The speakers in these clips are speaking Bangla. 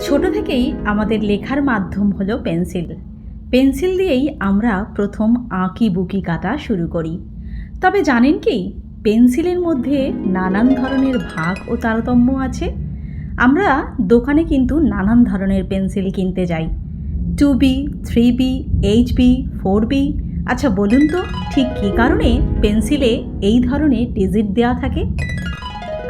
ছোট থেকেই আমাদের লেখার মাধ্যম হলো পেন্সিল। পেন্সিল দিয়েই আমরা প্রথম আঁকি বুকি কাটা শুরু করি। তবে জানেন কি, পেন্সিলের মধ্যে নানান ধরনের ভাগ ও তারতম্য আছে। আমরা দোকানে কিন্তু নানান ধরনের পেন্সিল কিনতে যাই। Two B, three B, H B, four B. আচ্ছা বলুন তো, ঠিক কী কারণে পেন্সিলে এই ধরনের ডিজিট দেওয়া থাকে?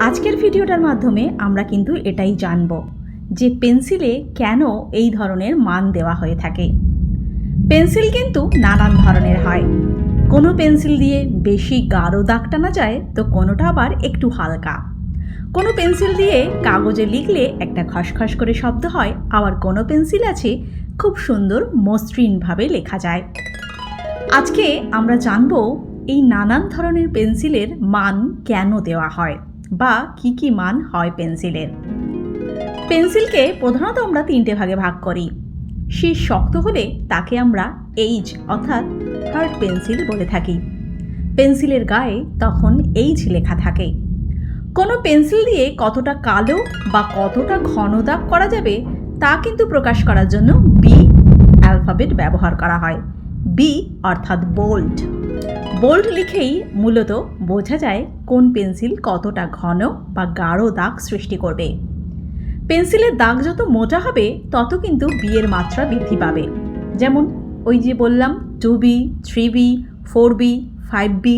আজকের ভিডিওটার মাধ্যমে আমরা কিন্তু এটাই জানব। যে পেন্সিলে কেন এই ধরনের মান দেওয়া হয়ে থাকে। পেন্সিল কিন্তু নানান ধরনের হয়। কোনো পেন্সিল দিয়ে বেশি গাঢ় দাগ টানা যায় তো কোনোটা আবার একটু হালকা। কোনো পেন্সিল দিয়ে কাগজে লিখলে একটা খসখস করে শব্দ হয়, আবার কোনো পেন্সিল আছে খুব সুন্দর মসৃণভাবে লেখা যায়। আজকে আমরা জানব এই নানান ধরনের পেন্সিলের মান কেন দেওয়া হয় বা কি কি মান হয় পেন্সিলের। পেন্সিলকে প্রধানত আমরা তিনটে ভাগে ভাগ করি। শীষ শক্ত হলে তাকে আমরা এইচ, অর্থাৎ হার্ড পেন্সিল বলে থাকি। পেন্সিলের গায়ে তখন এইচ লেখা থাকে। কোনো পেন্সিল দিয়ে কতটা কালো বা কতটা ঘন দাগ করা যাবে, তা কিন্তু প্রকাশ করার জন্য বি অ্যালফাবেট ব্যবহার করা হয়। বি অর্থাৎ বোল্ড বোল্ড লিখেই মূলত বোঝা যায় কোন পেন্সিল কতটা ঘন বা গাঢ় দাগ সৃষ্টি করবে। পেন্সিলের দাগ যত মোটা হবে, তত কিন্তু বিয়ের মাত্রা বৃদ্ধি পাবে। যেমন ওই যে বললাম two B three B four B five B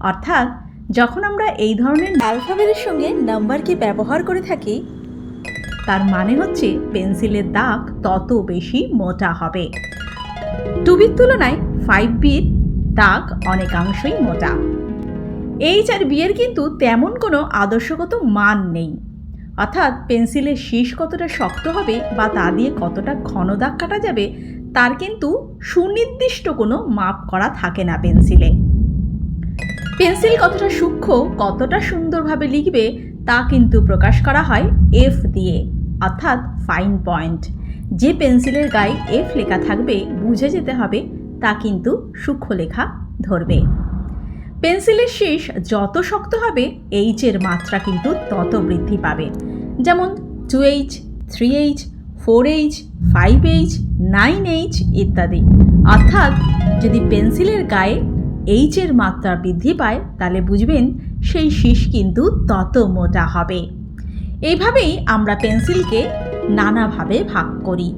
অর্থাৎ যখন আমরা এই ধরনের অ্যালফাবেটের সঙ্গে নাম্বারকে ব্যবহার করে থাকি, তার মানে হচ্ছে পেন্সিলের দাগ তত বেশি মোটা হবে। টু বির তুলনায় ফাইভ বির দাগ অনেকাংশই মোটা। এইচ আর বিয়ের কিন্তু তেমন কোনো আদর্শগত মান নেই। অর্থাৎ পেন্সিলের শীষ কতটা শক্ত হবে বা তা দিয়ে কতটা ঘন দাগ কাটা যাবে, তার কিন্তু সুনির্দিষ্ট কোনো মাপ করা থাকে না পেন্সিলে। পেন্সিল কতটা সূক্ষ্ম, কতটা সুন্দরভাবে লিখবে, তা কিন্তু প্রকাশ করা হয় এফ দিয়ে, অর্থাৎ ফাইন পয়েন্ট যে পেন্সিলের গায়ে এফ লেখা থাকবে, বুঝে যেতে হবে, তা কিন্তু সূক্ষ্ম লেখা ধরবে। পেন্সিলের শীষ যত শক্ত হবে এইচের মাত্রা কিন্তু তত বৃদ্ধি পাবে। যেমন two H three H four H five H nine H ইত্যাদি। অর্থাৎ যদি পেন্সিলের গায়ে এইচের মাত্রা বৃদ্ধি পায়, তাহলে বুঝবেন সেই শীষ কিন্তু তত মোটা হবে। এইভাবেই আমরা পেন্সিলকে নানাভাবে ভাগ করি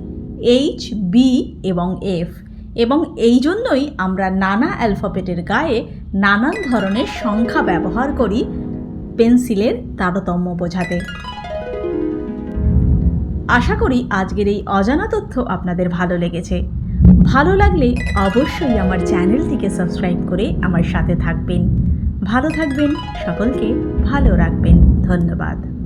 এইচ বি এবং এফ এবং এই জন্যই আমরা নানা অ্যালফাবেটের গায়ে নানান ধরনের সংখ্যা ব্যবহার করি পেন্সিলের তারতম্য বোঝাতে। আশা করি আজকের এই অজানা তথ্য আপনাদের ভালো লেগেছে। ভালো লাগলে অবশ্যই আমার চ্যানেলটিকে সাবস্ক্রাইব করে আমার সাথে থাকবেন। ভালো থাকবেন, সকলকে ভালো রাখবেন। ধন্যবাদ।